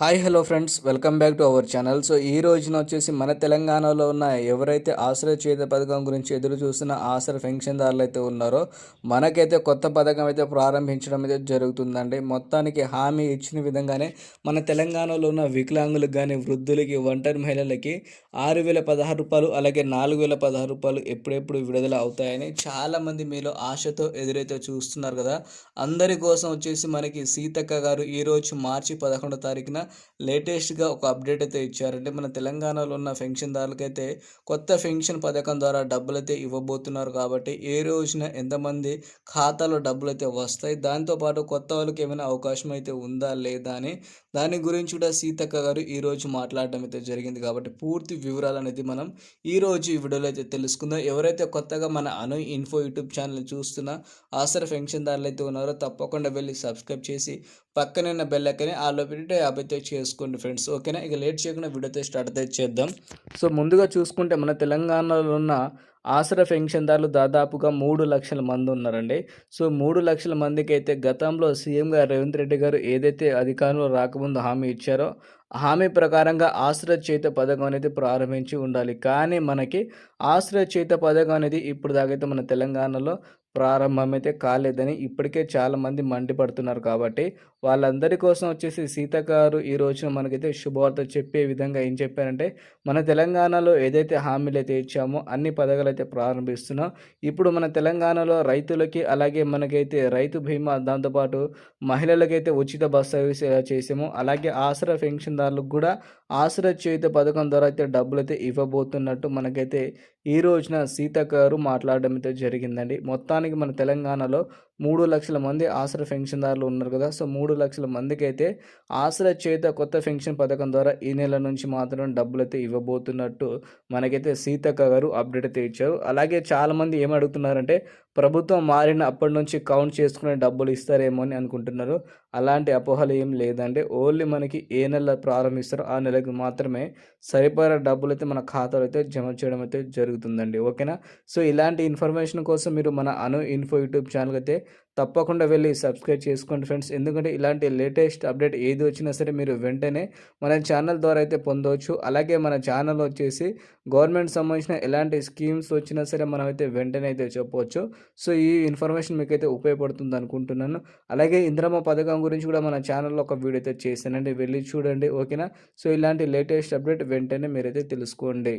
Hi hello friends. Welcome back to our channel. So ఈ రోజున వచ్చేసి మన తెలంగాణలో ఉన్న ఎవరైతే ఆశ్రయ చేత పథకం గురించి ఎదురు చూస్తున్న ఆశ్రయ పెన్షన్దారులు అయితే ఉన్నారో మనకైతే కొత్త పథకం అయితే ప్రారంభించడం అయితే జరుగుతుందండి. మొత్తానికి హామీ ఇచ్చిన విధంగానే మన తెలంగాణలో ఉన్న వికలాంగులకు కానీ వృద్ధులకి ఒంటరి మహిళలకి ఆరు వేల పదహారు రూపాయలు అలాగే నాలుగు వేల పదహారు రూపాయలు ఎప్పుడెప్పుడు విడుదల అవుతాయని చాలామంది మీలో ఆశతో ఎదురైతే చూస్తున్నారు కదా. అందరి కోసం వచ్చేసి మనకి సీతక్క గారు ఈరోజు మార్చి పదకొండో తారీఖున లేటెస్ట్గా ఒక అప్డేట్ అయితే ఇచ్చారంటే మన తెలంగాణలో ఉన్న పెన్షన్దారులకైతే కొత్త పెన్షన్ పథకం ద్వారా డబ్బులు అయితే ఇవ్వబోతున్నారు కాబట్టి ఏ రోజున ఎంతమంది ఖాతాలో డబ్బులు అయితే వస్తాయి దాంతోపాటు కొత్త వాళ్ళకి ఏమైనా అవకాశం అయితే ఉందా లేదా అని దాని గురించి కూడా సీతక్క గారు ఈరోజు మాట్లాడడం అయితే జరిగింది కాబట్టి పూర్తి వివరాలు అనేది మనం ఈరోజు ఈ వీడియోలో అయితే తెలుసుకుందాం. ఎవరైతే కొత్తగా మన అను ఇన్ఫో యూట్యూబ్ ఛానల్ చూస్తున్న ఆసర పెన్షన్దారులు అయితే ఉన్నారో తప్పకుండా వెళ్ళి సబ్స్క్రైబ్ చేసి పక్కనే ఉన్న ఆ లోపల యాభై పెట్టి అయితే చేసుకోండి ఫ్రెండ్స్. ఓకేనా? ఇక లేట్ చేయకుండా వీడియోతో స్టార్ట్ అయితే చేద్దాం. సో ముందుగా చూసుకుంటే మన తెలంగాణలో ఉన్న ఆసరా పెన్షన్దారులు దాదాపుగా మూడు లక్షల మంది ఉన్నారండి. సో మూడు లక్షల మందికి అయితే గతంలో సీఎంగా రేవంత్ రెడ్డి గారు ఏదైతే అధికారంలో రాకముందు హామీ ఇచ్చారో హామీ ప్రకారంగా ఆశ్రయ చేత పథకం అనేది ప్రారంభించి ఉండాలి. కానీ మనకి ఆశ్రయ చేత పథకం అనేది ఇప్పుడు దాకైతే మన తెలంగాణలో ప్రారంభమైతే కాలేదని ఇప్పటికే చాలామంది మండిపడుతున్నారు కాబట్టి వాళ్ళందరి కోసం వచ్చేసి సీత గారు ఈ రోజున మనకైతే శుభవార్త చెప్పే విధంగా ఏం చెప్పారంటే మన తెలంగాణలో ఏదైతే హామీలు అయితే ఇచ్చామో అన్ని పథకాలు అయితే ప్రారంభిస్తున్నాం. ఇప్పుడు మన తెలంగాణలో రైతులకి అలాగే మనకైతే రైతు బీమా దాంతోపాటు మహిళలకైతే ఉచిత బస్ సర్వీస్ ఎలా చేసాము. అలాగే ఆసరా పెన్షన్దారులకు కూడా ఆసరా చేయుత పథకం ద్వారా అయితే డబ్బులు అయితే ఇవ్వబోతున్నట్టు మనకైతే ఈ రోజున సీత గారు మాట్లాడడం అయితే జరిగిందండి. మొత్తానికి మన తెలంగాణలో మూడు లక్షల మంది ఆసర పెన్షన్దారులు ఉన్నారు కదా. సో మూడు లక్షల మందికి అయితే ఆసర చేత కొత్త పెన్షన్ పథకం ద్వారా ఈ నెల నుంచి మాత్రం డబ్బులు అయితే ఇవ్వబోతున్నట్టు మనకైతే సీతక్క గారు అప్డేట్ అయితే ఇచ్చారు. అలాగే చాలామంది ఏమడుగుతున్నారంటే అడుగుతున్నారంటే ప్రభుత్వం మారిన అప్పటి నుంచి కౌంట్ చేసుకునే డబ్బులు ఇస్తారేమో అని అనుకుంటున్నారు. అలాంటి అపోహలు ఏం లేదంటే ఓన్లీ మనకి ఏ నెల ప్రారంభిస్తారో ఆ నెలకు మాత్రమే సరిపడా డబ్బులు అయితే మన ఖాతాలో అయితే జమ చేయడం అయితే జరుగుతుందండి. ఓకేనా? సో ఇలాంటి ఇన్ఫర్మేషన్ కోసం మీరు మన అను ఇన్ఫో యూట్యూబ్ ఛానల్ అయితే తప్పకుండా వెళ్ళి సబ్స్క్రైబ్ చేసుకోండి ఫ్రెండ్స్ ఎందుకంటే ఇలాంటి లేటెస్ట్ అప్డేట్ ఏది వచ్చినా సరే మీరు వెంటనే మన ఛానల్ ద్వారా అయితే పొందవచ్చు. అలాగే మన ఛానల్ వచ్చేసి గవర్నమెంట్ సంబంధించిన ఎలాంటి స్కీమ్స్ వచ్చినా సరే మనం అయితే వెంటనే అయితే చెప్పవచ్చు. సో ఈ ఇన్ఫర్మేషన్ మీకు అయితే ఉపయోగపడుతుంది అనుకుంటున్నాను. అలాగే ఇంద్రమ్మ పథకం గురించి కూడా మన ఛానల్లో ఒక వీడియో అయితే చేశానండి. వెళ్ళి చూడండి ఓకేనా? సో ఇలాంటి లేటెస్ట్ అప్డేట్ వెంటనే మీరైతే తెలుసుకోండి.